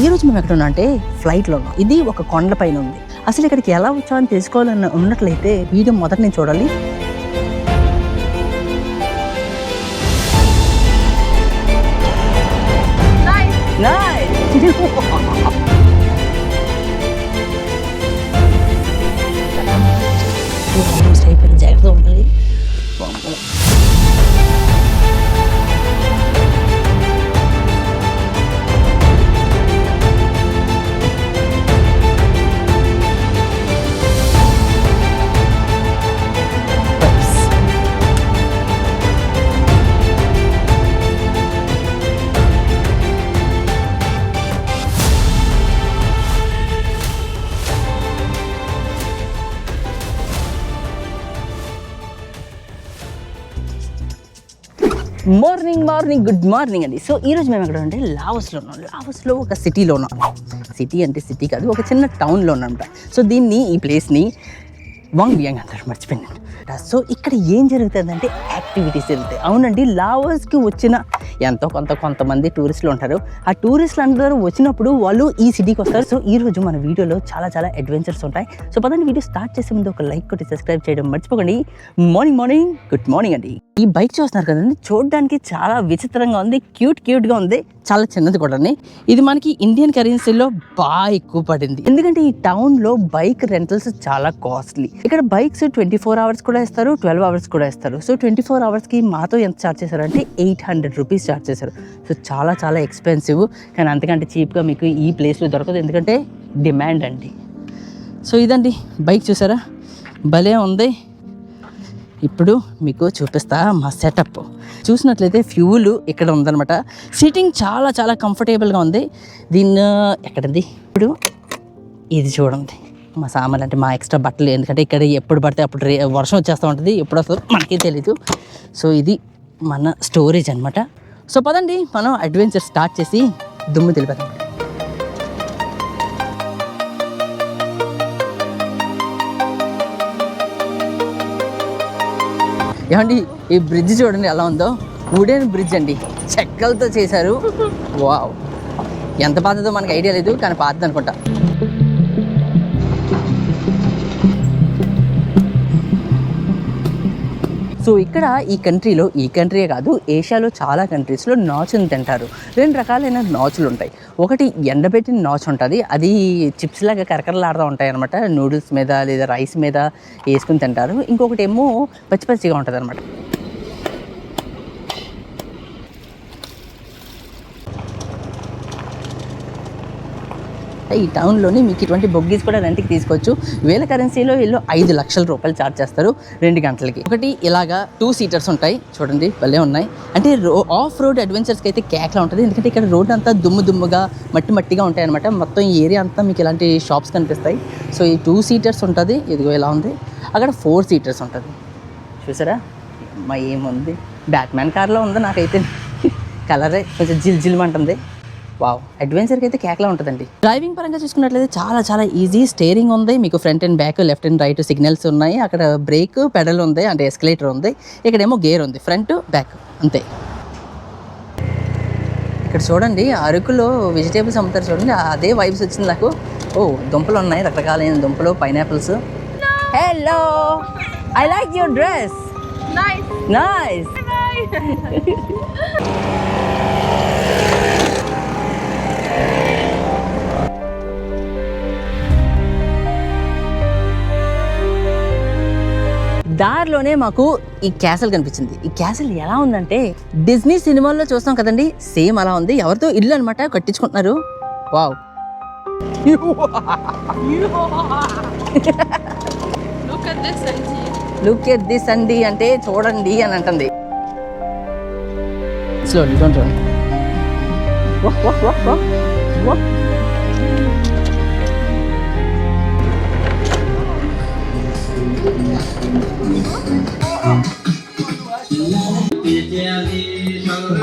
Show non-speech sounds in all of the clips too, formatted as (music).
ఈ రోజు మేము ఎక్కడ ఉన్నాం అంటే ఫ్లైట్లో ఉన్నాం. ఇది ఒక కొండ పైన ఉంది. అసలు ఇక్కడికి ఎలా వచ్చామని తెలుసుకోవాలని ఉన్నట్లయితే వీడియో మొదట నేను చూడాలి. మార్నింగ్ గుడ్ మార్నింగ్ అండి. సో ఈ రోజు మేము ఎక్కడ ఉంటే లావస్లో ఉన్నాం. లావస్లో ఒక సిటీలో ఉన్నాం సిటీ అంటే సిటీ కాదు ఒక చిన్న టౌన్లో ఉన్నాం సో దీన్ని ఈ ప్లేస్ని వాంగ్ బియాంగ్ అంటారు మర్చిపోయినట్టు సో ఇక్కడ ఏం జరుగుతుందంటే యాక్టివిటీస్ జరుగుతాయి. అవునండి లావస్కి వచ్చిన ఎంతో కొంత కొంతమంది టూరిస్టులు ఉంటారు. ఆ టూరిస్టులు అందరూ వచ్చినప్పుడు వాళ్ళు ఈ సిటీకి వస్తారు. సో ఈ రోజు మన వీడియోలో చాలా చాలా అడ్వెంచర్స్ ఉంటాయి. సో పదండి వీడియో స్టార్ట్ చేసే ముందు ఒక లైక్ కొట్టి సబ్స్క్రైబ్ చేయడం మర్చిపోకండి. మార్నింగ్ మార్నింగ్ గుడ్ మార్నింగ్ అండి. ఈ బైక్ చూస్తున్నారు కదండి చూడడానికి చాలా విచిత్రంగా ఉంది క్యూట్ క్యూట్గా ఉంది చాలా చిన్నది కూడా ఇది మనకి ఇండియన్ కరెన్సీలో బాగా ఎక్కువ పడింది. ఎందుకంటే ఈ టౌన్లో బైక్ రెంటల్స్ చాలా కాస్ట్లీ ఇక్కడ బైక్స్ ట్వంటీ ఫోర్ అవర్స్ కూడా ఇస్తారు ట్వెల్వ్ అవర్స్ కూడా ఇస్తారు. సో ట్వంటీ ఫోర్ అవర్స్కి మాతో ఎంత ఛార్జ్ చేశారంటే ఎయిట్ హండ్రెడ్ రూపీస్ ఛార్జ్ చేశారు. సో చాలా చాలా ఎక్స్పెన్సివ్ కానీ అంతకంటే చీప్గా మీకు ఈ ప్లేస్లో దొరకదు. ఎందుకంటే డిమాండ్ అండి. సో ఇదండి. బైక్ చూసారా? భలే ఉంది. ఇప్పుడు మీకు చూపిస్తా మా సెటప్ చూసినట్లయితే ఫ్యూల్ ఇక్కడ ఉందన్నమాట. సీటింగ్ చాలా చాలా కంఫర్టబుల్గా ఉంది. దీన్ని ఎక్కడంది ఇప్పుడు ఇది చూడండి. మా సామాన్లు అంటే మా ఎక్స్ట్రా బట్టలు. ఎందుకంటే ఇక్కడ ఎప్పుడు పడితే అప్పుడు రే వర్షం వచ్చేస్తూ ఉంటుంది. ఎప్పుడు వస్తుందో మనకి తెలీదు. సో ఇది మన స్టోరేజ్ అనమాట సో పదండి మనం అడ్వెంచర్ స్టార్ట్ చేసి దుమ్ము తెలిపేద్దాం. ఏమండి ఈ బ్రిడ్జ్ చూడండి ఎలా ఉందో. వుడెన్ బ్రిడ్జ్ అండి. చెక్కలతో చేశారు. వావ్. ఎంత పాతదో మనకి ఐడియా లేదు కానీ పాతది అనుకుంటా. సో ఇక్కడ ఈ కంట్రీలో ఈ కంట్రీయే కాదు ఏషియాలో చాలా కంట్రీస్లో నాచుని తింటారు. రెండు రకాలైన నాచులు ఉంటాయి ఒకటి ఎండబెట్టిన నాచు ఉంటుంది అది చిప్స్ లాగా కరకరలాడుతూ ఉంటాయి అనమాట నూడిల్స్ మీద లేదా రైస్ మీద వేసుకుని తింటారు. ఇంకొకటి ఏమో పచ్చి పచ్చిగా ఉంటుంది అనమాట ఈ టౌన్లోని మీకు ఇటువంటి బొగ్గీస్ కూడా రెంట్కి తీసుకోవచ్చు. వేల కరెన్సీలో వీళ్ళు ఐదు లక్షల రూపాయలు ఛార్జ్ చేస్తారు రెండు గంటలకి. ఒకటి ఇలాగా టూ సీటర్స్ ఉంటాయి. చూడండి భలే ఉన్నాయి. అంటే రో ఆఫ్ రోడ్ అడ్వెంచర్స్కి అయితే కేకలా ఉంటుంది. ఎందుకంటే ఇక్కడ రోడ్ అంతా దుమ్ము దుమ్ముగా మట్టి మట్టిగా ఉంటాయి అనమాట మొత్తం ఈ ఏరియా అంతా మీకు ఇలాంటి షాప్స్ కనిపిస్తాయి. సో ఈ టూ సీటర్స్ ఉంటుంది. ఇదిగో ఇలా ఉంది. అక్కడ ఫోర్ సీటర్స్ ఉంటుంది. చూసారా? మా ఏముంది? బ్యాట్మ్యాన్ కార్లో ఉంది నాకైతే. (laughs) కలరే కొంచెం జిల్ జిల్ అంటుంది వావ్ అడ్వెంచర్కి అయితే కేకలా ఉంటుందండి. డ్రైవింగ్ పరంగా చూసుకున్నట్లయితే చాలా చాలా ఈజీ స్టేరింగ్ ఉంది. మీకు front and back left and right signals ఉన్నాయి. అక్కడ బ్రేక్ పెడల్ ఉంది. అంటే ఎస్కలేటర్ ఉంది. ఇక్కడేమో గేర్ ఉంది. ఫ్రంట్ బ్యాక్ అంతే. ఇక్కడ చూడండి అరకులో వెజిటేబుల్స్ అమ్ముతారు చూడండి. అదే వైబ్స్ వచ్చింది నాకు. ఓ దుంపలు ఉన్నాయి. రకరకాలైన దుంపలు pineapples hello I like your dress. Nice దారిలోనే మాకు ఈ క్యాసల్ కనిపించింది. ఈ క్యాసల్ ఎలా ఉందంటే డిజ్నీ సినిమాల్లో చూస్తాం కదండి సేమ్ అలా ఉంది. ఎవరితో ఇల్లు అనమాట కట్టించుకుంటున్నారు? Wow. Look at this, Anji. Look at this అండి అంటే చూడండి అని అంటుంది. Slowly don't run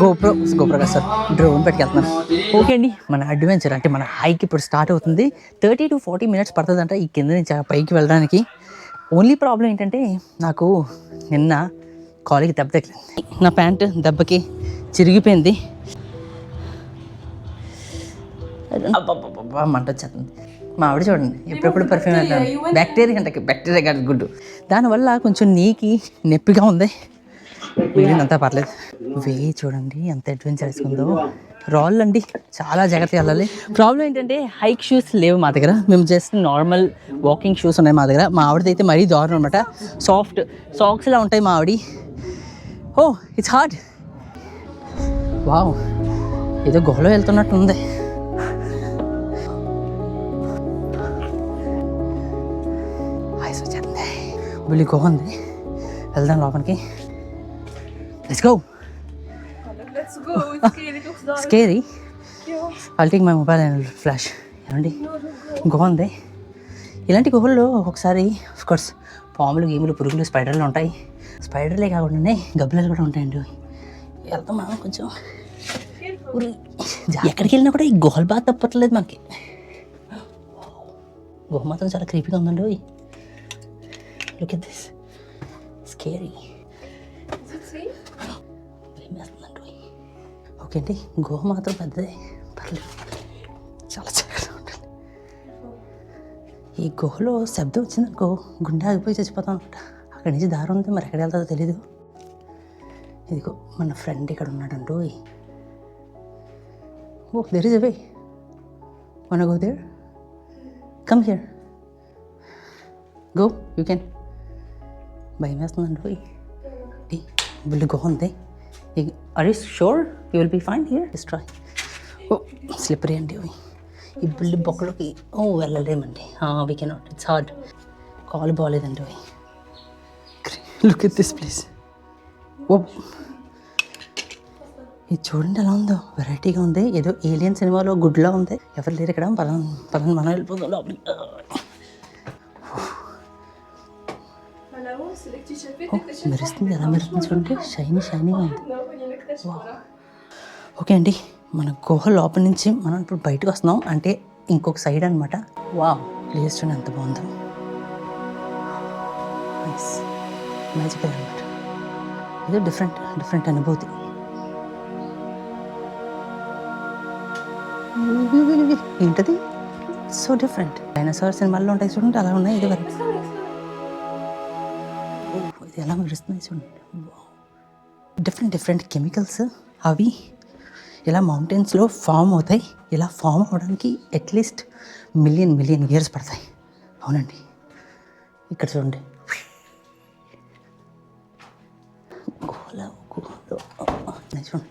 GoPro GoPro కదా సార్ డ్రోన్ పెట్టుకెళ్తున్నాను ఓకే అండి. మన అడ్వెంచర్ అంటే మన హైక్ ఇప్పుడు స్టార్ట్ అవుతుంది. థర్టీ టు ఫార్టీ మినిట్స్ పడుతుందంట ఈ కింద నుంచి పైకి వెళ్ళడానికి. ఓన్లీ ప్రాబ్లం ఏంటంటే నాకు నిన్న కాలేకి దెబ్బ తగిలింది. నా ప్యాంటు దెబ్బకి చిరిగిపోయింది. మంట వచ్చేస్తుంది. మా ఆవిడ చూడండి ఎప్పుడెప్పుడు పర్ఫ్యూమ్ వేద్దాం బ్యాక్టీరియా అంటే బ్యాక్టీరియా కాదు గుడ్డు. దానివల్ల కొంచెం నీకి నొప్పిగా ఉంది. మిగిలినంతా పర్లేదు. వే చూడండి ఎంత అడ్వెంచరస్ ఉందో రాళ్ళు అండి చాలా జాగ్రత్తగా వెళ్ళాలి. ప్రాబ్లం ఏంటంటే హైక్ షూస్ లేవు మా దగ్గర. మేము జస్ట్ నార్మల్ వాకింగ్ షూస్ ఉన్నాయి మా దగ్గర. మా ఆవిడది అయితే మరీ దారుణం అనమాట సాఫ్ట్ సాక్స్లా ఉంటాయి మా ఆవిడ ఓ ఇట్స్ హార్డ్ వావ్ ఏదో గుహలో వెళ్తున్నట్టు ఉంది బుల్లి గుహ ఉంది వెళ్దాం లోపలికి. Let's go. Scary take my mobile and flash ఏమండి? గుహ ఉంది ఇలాంటి గుహల్లో ఒకసారి కోర్స్ పాములు గీములు పురుగులు స్పైడర్లు ఉంటాయి. స్పైడర్లే కాకుండా గబ్బిలాలు కూడా ఉంటాయండి. వెళ్తాం మనం కొంచెం. ఎక్కడికి వెళ్ళినా కూడా ఈ గుహలు బాగా తప్పట్లేదు మనకి (gasps) గుహ మాత్రం చాలా క్రీపీగా ఉందండి look at this scary Is it safe? భయమేస్తుందండి ఓకే అండి గుహ మాత్రం పెద్దదే. పర్లేదు చాలా చక్కగా ఉంటుంది. ఈ గుహలో శబ్దం వచ్చిందనుకో గుండె ఆగిపోయి చచ్చిపోతాం అనమాట అక్కడి నుంచి దారి ఉంది మరి ఎక్కడ వెళ్తుందో తెలీదు. ఇదిగో మన ఫ్రెండ్ ఇక్కడ ఉన్నాడంటూ ఓ దెర్ ఇస్ అవే మన go there come here go you can భయం వేస్తుందండి డి బుల్లి గుహ ఉంది you sure you will be fine here is try oh slippery అండి ఇవి. ఈ బుల్లి బొక్కలోకి ఓ వెళ్ళలేమండి. We cannot it's hard call బాగాలేదండి అవి లుక్ ఎట్ దిస్ ప్లీజ్ ఓ ఇది చూడండి ఎలా ఉందో. వెరైటీగా ఉంది. ఏదో ఏలియన్ సినిమాలో గుడ్లా ఉంది. ఎవరు లేరు ఇక్కడ. పదం పదం మనం వెళ్ళిపోదాం లోపలికి. మెరుస్తుంది ఎలా మెరుస్తుంది చూడండి షైనీ షైనీగా ఉంది ఓకే అండి మన గుహ లోపల నుంచి మనం ఇప్పుడు బయటకు వస్తున్నాం. అంటే ఇంకొక సైడ్ అనమాట వా ప్లేస్ చూడండి ఎంత బాగుందో. మ్యాజికల్ అనమాట ఇది డిఫరెంట్ డిఫరెంట్ అనుభూతి. (laughs) ఏంటది? సో డిఫరెంట్ డైనోసార్ సినిమాల్లో ఉంటాయి చూడండి అలా ఉన్నాయి. ఇది వరకు వస్తుంది డిఫరెంట్ డిఫరెంట్ కెమికల్స్ అవి ఇలా మౌంటైన్స్లో ఫామ్ అవుతాయి. ఇలా ఫామ్ అవడానికి అట్లీస్ట్ మిలియన్ మిలియన్ ఇయర్స్ పడతాయి. అవునండి. ఇక్కడ చూడండి. చూడండి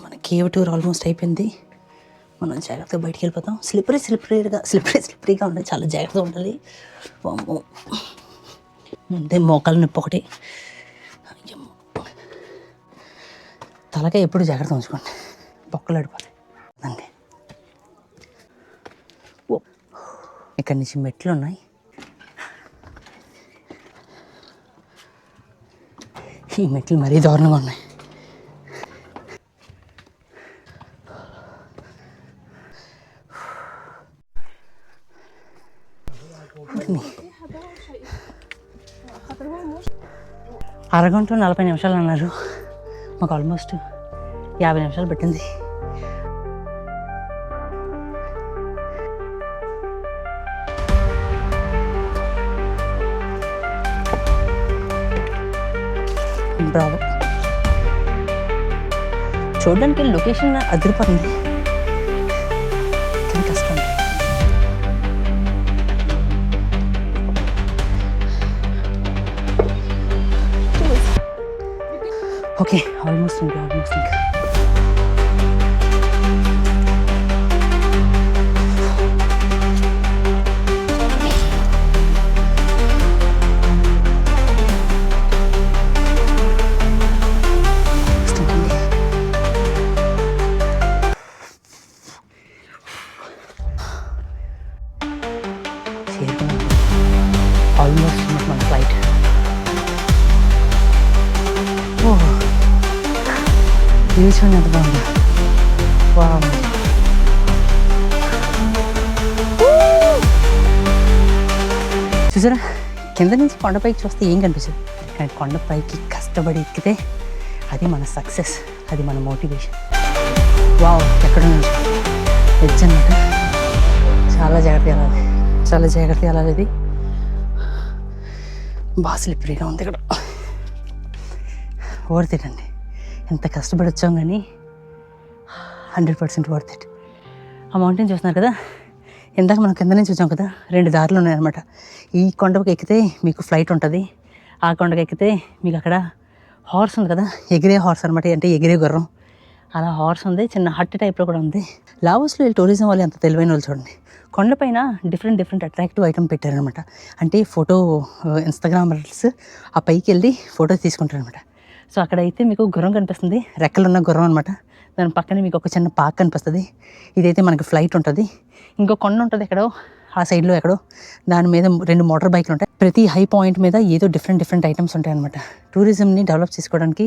మన కేవ్ టూర్ ఆల్మోస్ట్ అయిపోయింది. మనం జాగ్రత్తగా బయటికి వెళ్ళిపోతాం. స్లిప్పరీ స్లిప్పరీగా స్లిప్పరీ స్లిప్పరీగా ఉండాలి. చాలా జాగ్రత్తగా ఉండాలి. అంటే మోకాలు నొప్పి ఒకటి. అయ్యమ్మో. తలకాయ ఎప్పుడు జాగ్రత్త ఉంచుకోండి. బొక్కలు అడిపోతాయి అండి ఓ. ఇక్కడి నుంచి మెట్లు ఉన్నాయి. ఈ మెట్లు మరీ దారుణంగా ఉన్నాయి. అరగంట నలభై నిమిషాలు అన్నారు. మాకు ఆల్మోస్ట్ యాభై నిమిషాలు పెట్టింది. బ్రావో చూడడానికి లొకేషన్ అదిరిపోతుంది. ఓకే ఆల్మోస్ట్ ఇంకా ఆల్మోస్ట్ ఇంకా కింద నుంచి కొండపైకి చూస్తే ఏం కనిపిస్తుంది? కానీ కొండపైకి కష్టపడి ఎక్కితే అది మన సక్సెస్ అది మన మోటివేషన్ వావ్ ఎక్కడ నుంచి అనమాట చాలా జాగ్రత్త వెళ్ళాలి. చాలా జాగ్రత్త వెళ్ళాలి ఇది. బాగా స్లిప్పరీగా ఉంది ఇక్కడ. వర్త్ ఇట్ అండి. ఎంత కష్టపడి వచ్చాం కానీ హండ్రెడ్ పర్సెంట్ వర్త్ ఇట్ ఆ మౌంటైన్ చూస్తున్నారు కదా? ఇందాక మనం కింద నుంచి వచ్చాం కదా రెండు దారులు ఉన్నాయన్నమాట. ఈ కొండకు ఎక్కితే మీకు ఫ్లైట్ ఉంటుంది. ఆ కొండకు ఎక్కితే మీకు అక్కడ హార్స్ ఉంది కదా ఎగిరే హార్స్ అనమాట అంటే ఎగిరే గుర్రం. అలా హార్స్ ఉంది చిన్న హట్ టైప్లో కూడా ఉంది. లావోస్లో వీళ్ళు టూరిజం వాళ్ళు ఎంత తెలివైన వాళ్ళు చూడండి. కొండపైన డిఫరెంట్ డిఫరెంట్ అట్రాక్టివ్ ఐటమ్ పెట్టారనమాట అంటే ఫోటో ఇన్స్టాగ్రామర్స్ uh, ఆ పైకి వెళ్ళి ఫోటో తీసుకుంటారనమాట సో అక్కడైతే మీకు గుర్రం కనిపిస్తుంది రెక్కలు ఉన్న గుర్రం అనమాట దాని పక్కనే మీకు ఒక చిన్న పార్క్ కనిపిస్తుంది. ఇదైతే మనకి ఫ్లైట్ ఉంటుంది. ఇంకో కొండ ఉంటుంది ఎక్కడో ఆ సైడ్లో ఎక్కడో. దాని మీద రెండు మోటార్ బైక్లు ఉంటాయి. ప్రతి హై పాయింట్ మీద ఏదో డిఫరెంట్ డిఫరెంట్ ఐటమ్స్ ఉంటాయి అనమాట టూరిజంని డెవలప్ చేసుకోవడానికి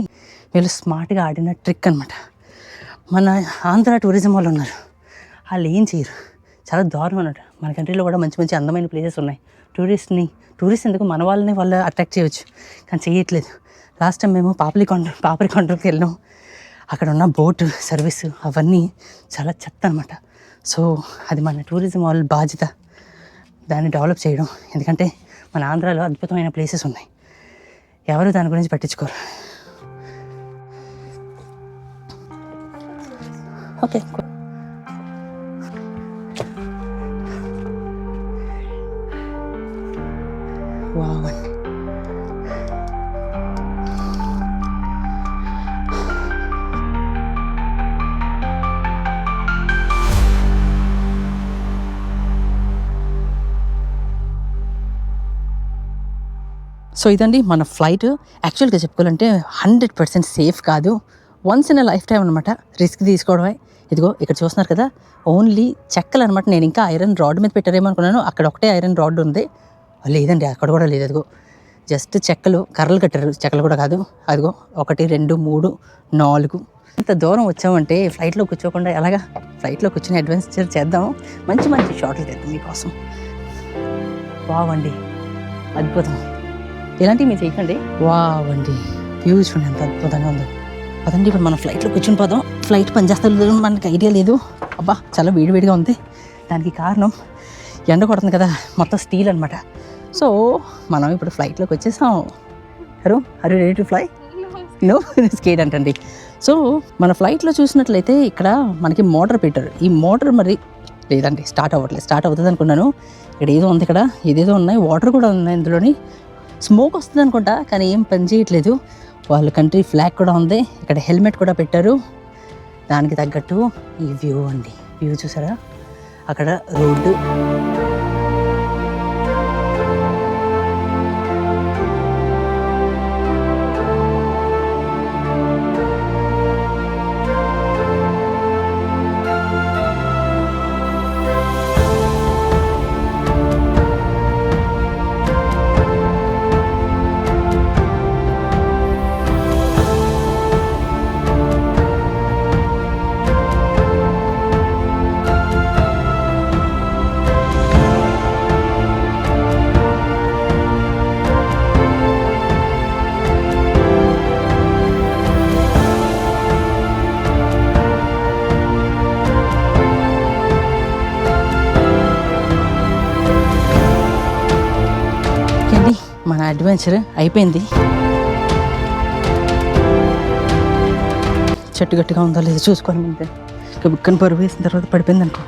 వీళ్ళు స్మార్ట్గా ఆడిన ట్రిక్ అనమాట మన ఆంధ్ర టూరిజం వాళ్ళు ఉన్నారు. వాళ్ళు ఏం చేయరు. చాలా దారుణం అన్నట్టు మన కంట్రీలో కూడా మంచి మంచి అందమైన ప్లేసెస్ ఉన్నాయి. టూరిస్ట్ని టూరిస్ట్ ఎందుకు మన వాళ్ళని వాళ్ళు అట్రాక్ట్ చేయవచ్చు? కానీ చేయట్లేదు. లాస్ట్ టైం మేము పాపలి కొండ పాపరి కొండకి వెళ్ళాం అక్కడ ఉన్న బోట్ సర్వీస్ అవన్నీ చాలా చెత్త అనమాట సో అది మన టూరిజం వాళ్ళ బాధ్యత. దాన్ని డెవలప్ చేయడం. ఎందుకంటే మన ఆంధ్రాలో అద్భుతమైన ప్లేసెస్ ఉన్నాయి. ఎవరు దాని గురించి పట్టించుకోరు. ఓకే వావ్ అండి. సో ఇదండి మన ఫ్లైట్ యాక్చువల్గా చెప్పుకోవాలంటే హండ్రెడ్ పర్సెంట్ సేఫ్ కాదు. Once in a lifetime అనమాట రిస్క్ తీసుకోవడమే. ఇదిగో ఇక్కడ చూస్తున్నారు కదా. ఓన్లీ చెక్కలు అనమాట నేను ఇంకా ఐరన్ రాడ్ మీద పెట్టారేమో అనుకున్నాను. అక్కడ ఒకటే ఐరన్ రాడ్ ఉంది. లేదండి అక్కడ కూడా లేదు. అదిగో జస్ట్ చెక్కలు కర్రలు కట్టారు. చెక్కలు కూడా కాదు. అదిగో ఒకటి రెండు మూడు నాలుగు. ఇంత దూరం వచ్చామంటే ఫ్లైట్లో కూర్చోకుండా ఎలాగా? ఫ్లైట్లో కూర్చొని అడ్వెంచర్ చేద్దాం. మంచి మంచి షాట్లు తెద్దాం మీకోసం బావండి అద్భుతం. ఇలాంటివి మీరు చేయకండి. వావ్ అండి. వ్యూ చూడండి ఎంత అద్భుతంగా ఉంది. పదండి ఇప్పుడు మనం ఫ్లైట్లో కూర్చుని పోదాం. ఫ్లైట్ పనిచేస్తుంది మనకి ఐడియా లేదు. అబ్బా చాలా వేడివేడిగా ఉంది. దానికి కారణం ఎండ కొడుతుంది కదా మొత్తం స్టీల్ అనమాట సో మనం ఇప్పుడు ఫ్లైట్లోకి వచ్చేసాం. హరు హరు ready to fly no skate అంటండి. సో మన ఫ్లైట్లో చూసినట్లయితే ఇక్కడ మనకి మోటార్ పెట్టారు. ఈ మోటార్ మరి లేదండి స్టార్ట్ అవ్వట్లేదు. స్టార్ట్ అవుతుంది అనుకున్నాను. ఇక్కడ ఏదో ఉంది ఇక్కడ ఏదేదో ఉన్నాయి. వాటర్ కూడా ఉన్నాయి ఇందులోని. స్మోక్ వస్తుంది అనుకుంటా కానీ ఏం పని చేయట్లేదు. వాళ్ళ కంట్రీ ఫ్లాగ్ కూడా ఉంది. ఇక్కడ హెల్మెట్ కూడా పెట్టారు. దానికి తగ్గట్టు ఈ వ్యూ అండి. వ్యూ చూసారా? అక్కడ రోడ్డు. అడ్వెంచర్ అయిపోయింది. చెట్టు గట్టిగా ఉందో లేదో చూసుకోవాలి ముందే ఇక బుక్కని పరుగు వేసిన తర్వాత పడిపోయింది అనుకో.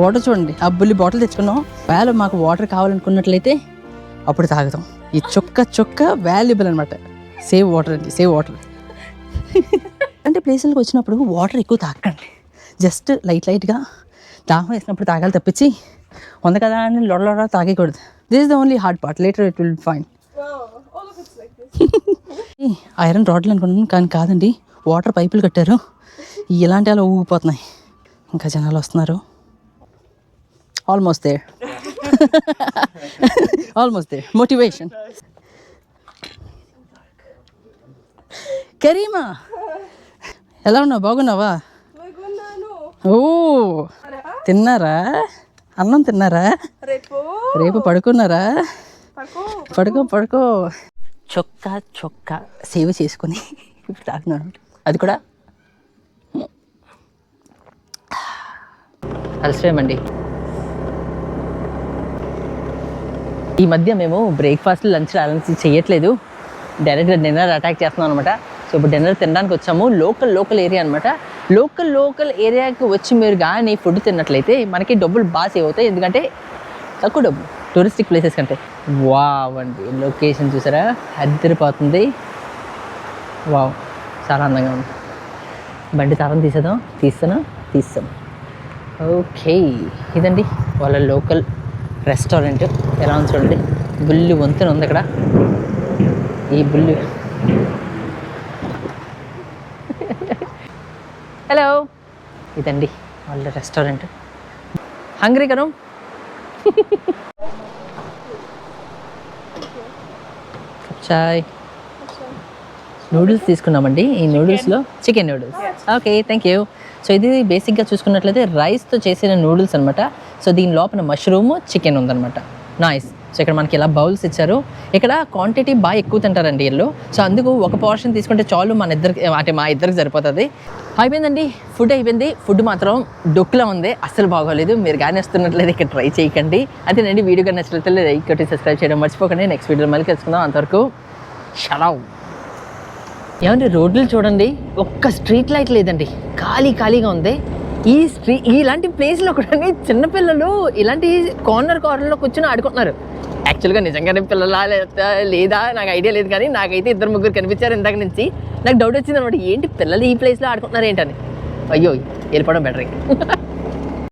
వాటర్ చూడండి ఆ బుల్లి బాటిల్ తెచ్చుకున్నాం. వేళ మాకు వాటర్ కావాలనుకున్నట్లయితే అప్పుడు తాగుతాం. ఈ చొక్క చొక్క వాల్యుబుల్ అనమాట సేవ్ వాటర్ అండి సేవ్ వాటర్. అంటే ప్లేసులకు వచ్చినప్పుడు వాటర్ ఎక్కువ తాకండి జస్ట్ లైట్ లైట్గా దాహం వేసినప్పుడు తాగాలి తప్పించి ఉంది కదా అని లొడలొడ తాగకూడదు this is the only hard part later it will fine. Iron రాడ్లు అనుకున్నాను కానీ కాదండి. వాటర్ పైపులు కట్టారు. ఇలాంటి అలా ఊగిపోతున్నాయి. ఇంకా జనాలు వస్తున్నారు. Almost there almost there motivation Karima ఎలా ఉన్నావు? బాగున్నావా. ఓ! తిన్నారా? అన్నం తిన్నారా? Repo. రేపు పడుకున్నారా. పడుకో. పడుకో చొక్కా చొక్కా సేవ్ చేసుకొని తాగుతున్నాను. అది కూడా. అలసిపోయామండి. ఈ మధ్య మేము బ్రేక్ఫాస్ట్ లంచ్ లంచ్ చేయట్లేదు. డైరెక్ట్గా డిన్నర్ అటాక్ చేస్తున్నాం అనమాట సో ఇప్పుడు డిన్నర్ తినడానికి వచ్చాము. లోకల్ లోకల్ ఏరియా అనమాట లోకల్ లోకల్ ఏరియాకి వచ్చి మీరు కానీ ఫుడ్ తిన్నట్లయితే మనకి డబ్బులు బాగా సేవ్ అవుతాయి. ఎందుకంటే తక్కువ డబ్బు టూరిస్టిక్ ప్లేసెస్ కంటే. వావ్ అండి లొకేషన్ చూసారా? అద్దరిపోతుంది. వావ్ చాలా అందంగా ఉంది. బండి తాళం తీసేద్దాం. తీస్తాను తీస్తాం. ఓకే ఇదండి వాళ్ళ లోకల్ రెస్టారెంట్. ఎలా ఉంది చూడండి. బుల్లి వంతెన ఉంది అక్కడ. ఈ బుల్లి హలో ఇదండి వాళ్ళ రెస్టారెంట్. హంగ్రీ కను. చాయ్. నూడిల్స్ తీసుకున్నామండి. ఈ నూడిల్స్లో chicken noodles. Okay thank you so ఇది బేసిక్గా చూసుకున్నట్లయితే రైస్తో చేసిన నూడిల్స్ అనమాట సో దీని లోపల మష్రూమ్ చికెన్ ఉందన్నమాట. నైస్ సో ఇక్కడ మనకి ఇలా బౌల్స్ ఇచ్చారు. ఇక్కడ క్వాంటిటీ బాగా ఎక్కువ తింటారండి వీళ్ళు. సో అందుకు ఒక పోర్షన్ తీసుకుంటే చాలు మన ఇద్దరికి అంటే మా ఇద్దరికి సరిపోతుంది. అయిపోయిందండి. ఫుడ్ అయిపోయింది. ఫుడ్ మాత్రం డొక్కులా ఉంది. అస్సలు బాగోలేదు. మీరు కానీ వస్తున్నట్లయితే ఇక్కడ ట్రై చేయకండి. అంతేనండి వీడియో కానీ నచ్చినట్లయితే లైక్ కొట్టి సబ్స్క్రైబ్ చేయడం మర్చిపోకండి. నెక్స్ట్ వీడియో మళ్ళీ కలుసుకుందాం. అంతవరకు షలవ్ ఏమంటే రోడ్లు చూడండి. ఒక్క స్ట్రీట్ లైట్ లేదండి. ఖాళీ ఖాళీగా ఉంది. ఈ స్ట్రీ ఇలాంటి ప్లేస్లో కూడా చిన్నపిల్లలు ఇలాంటి కార్నర్ కార్నర్లో కూర్చొని ఆడుకుంటున్నారు. యాక్చువల్గా నిజంగానే పిల్లలా లేదా లేదా? నాకు ఐడియా లేదు కానీ నాకైతే ఇద్దరు ముగ్గురు కనిపించారు ఇందాక నుంచి. నాకు డౌట్ వచ్చింది అనమాట ఏంటి పిల్లలు ఈ ప్లేస్లో ఆడుకుంటున్నారు ఏంటని? అయ్యో వెళ్ళిపోవడం బెటర్ (laughs)